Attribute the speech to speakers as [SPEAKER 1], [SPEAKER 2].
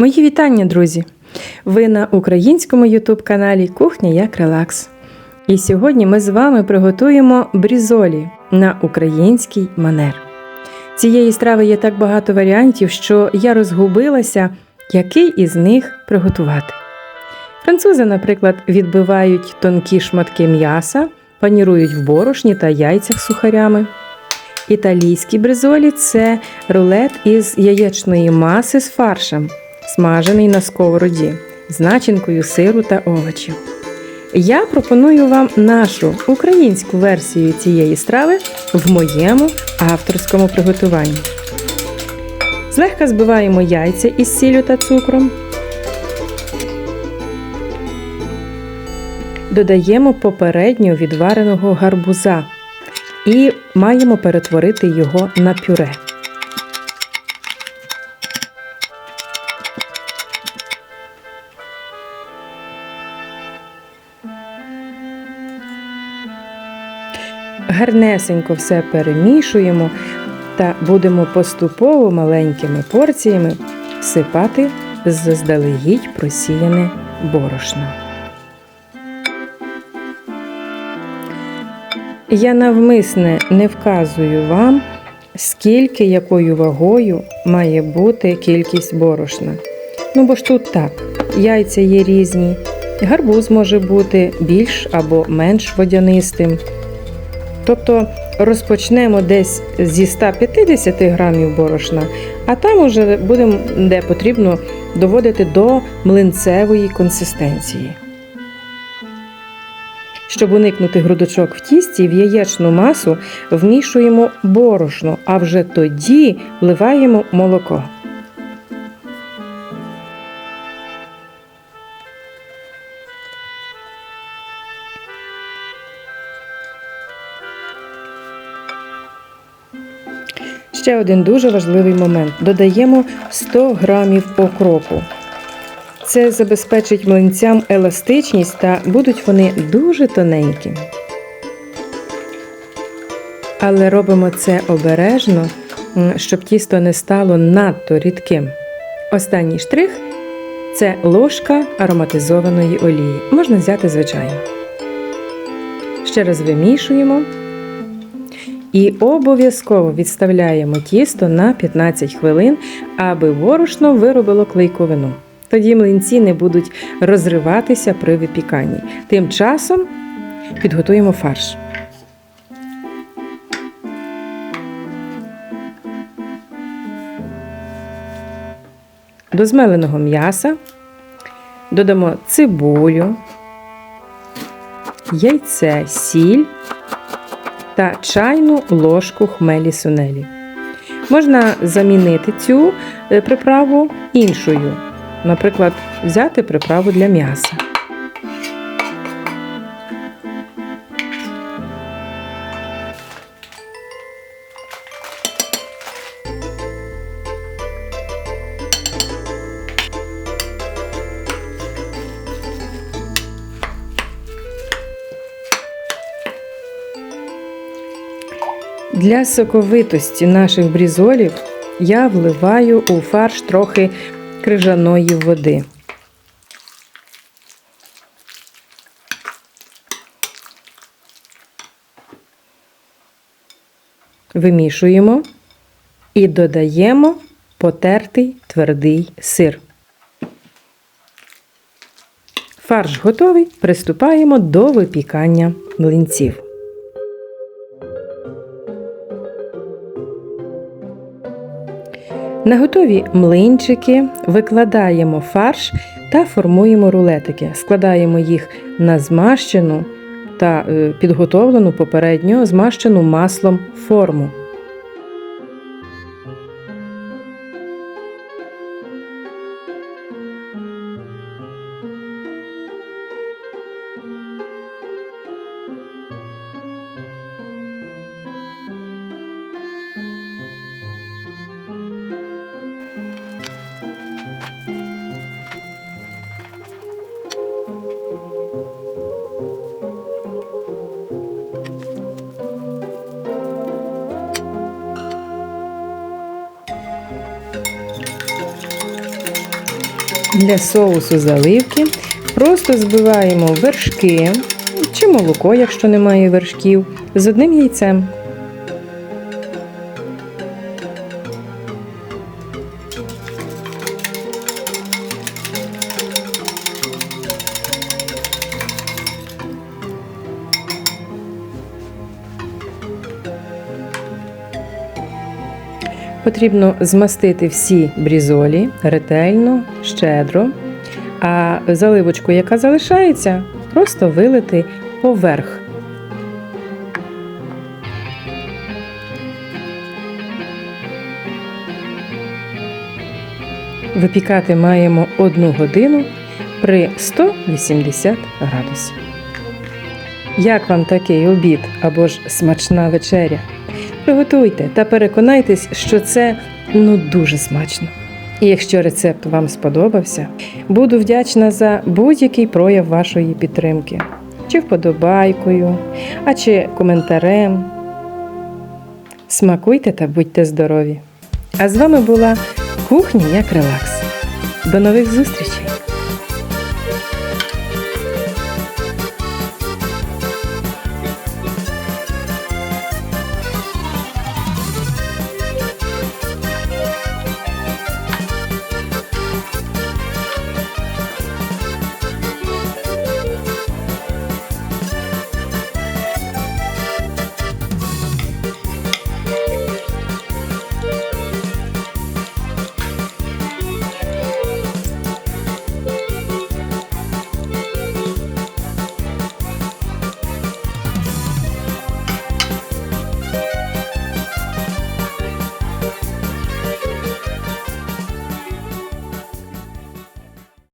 [SPEAKER 1] Мої вітання, друзі! Ви на українському ютуб-каналі Кухня як релакс. І сьогодні ми з вами приготуємо брізолі на український манер. Цієї страви є так багато варіантів, що я розгубилася, який із них приготувати. Французи, наприклад, відбивають тонкі шматки м'яса, панірують в борошні та яйцях сухарями. Італійські бризолі це рулет із яєчної маси з фаршем, смажений на сковороді, з начинкою сиру та овочів. Я пропоную вам нашу українську версію цієї страви в моєму авторському приготуванні. Злегка збиваємо яйця із сіллю та цукром. Додаємо попередньо відвареного гарбуза і маємо перетворити його на пюре. Гарнесенько все перемішуємо та будемо поступово маленькими порціями всипати заздалегідь просіяне борошно. Я навмисне не вказую вам, скільки якою вагою має бути кількість борошна. Ну бо ж тут так, яйця є різні, гарбуз може бути більш або менш водянистим. Тобто розпочнемо десь зі 150 грамів борошна, а там уже будемо, де потрібно, доводити до млинцевої консистенції. Щоб уникнути грудочок в тісті, в яєчну масу вмішуємо борошно, а вже тоді вливаємо молоко. Ще один дуже важливий момент. Додаємо 100 грамів окропу. Це забезпечить млинцям еластичність та будуть вони дуже тоненькими. Але робимо це обережно, щоб тісто не стало надто рідким. Останній штрих це ложка ароматизованої олії. Можна взяти звичайно. Ще раз вимішуємо. І обов'язково відставляємо тісто на 15 хвилин, аби борошно виробило клейковину. Тоді млинці не будуть розриватися при випіканні. Тим часом підготуємо фарш. До змеленого м'яса додамо цибулю, яйце, сіль та чайну ложку хмелі сунелі. Можна замінити цю приправу іншою. Наприклад, взяти приправу для м'яса. Для соковитості наших брізолів я вливаю у фарш трохи крижаної води. Вимішуємо і додаємо потертий твердий сир. Фарш готовий. Приступаємо до випікання млинців. На готові млинчики викладаємо фарш та формуємо рулетики. Складаємо їх на змащену та підготовлену попередньо змащену маслом форму. Для соусу заливки просто збиваємо вершки чи молоко, якщо немає вершків, з одним яйцем. Потрібно змастити всі брізолі ретельно, щедро, а заливочку, яка залишається, просто вилити поверх. Випікати маємо 1 годину при 180 градусів. Як вам такий обід або ж смачна вечеря? Приготуйте та переконайтесь, що це ну дуже смачно. І якщо рецепт вам сподобався, буду вдячна за будь-який прояв вашої підтримки, чи вподобайкою, а чи коментарем. Смакуйте та будьте здорові! А з вами була кухня як релакс. До нових зустрічей!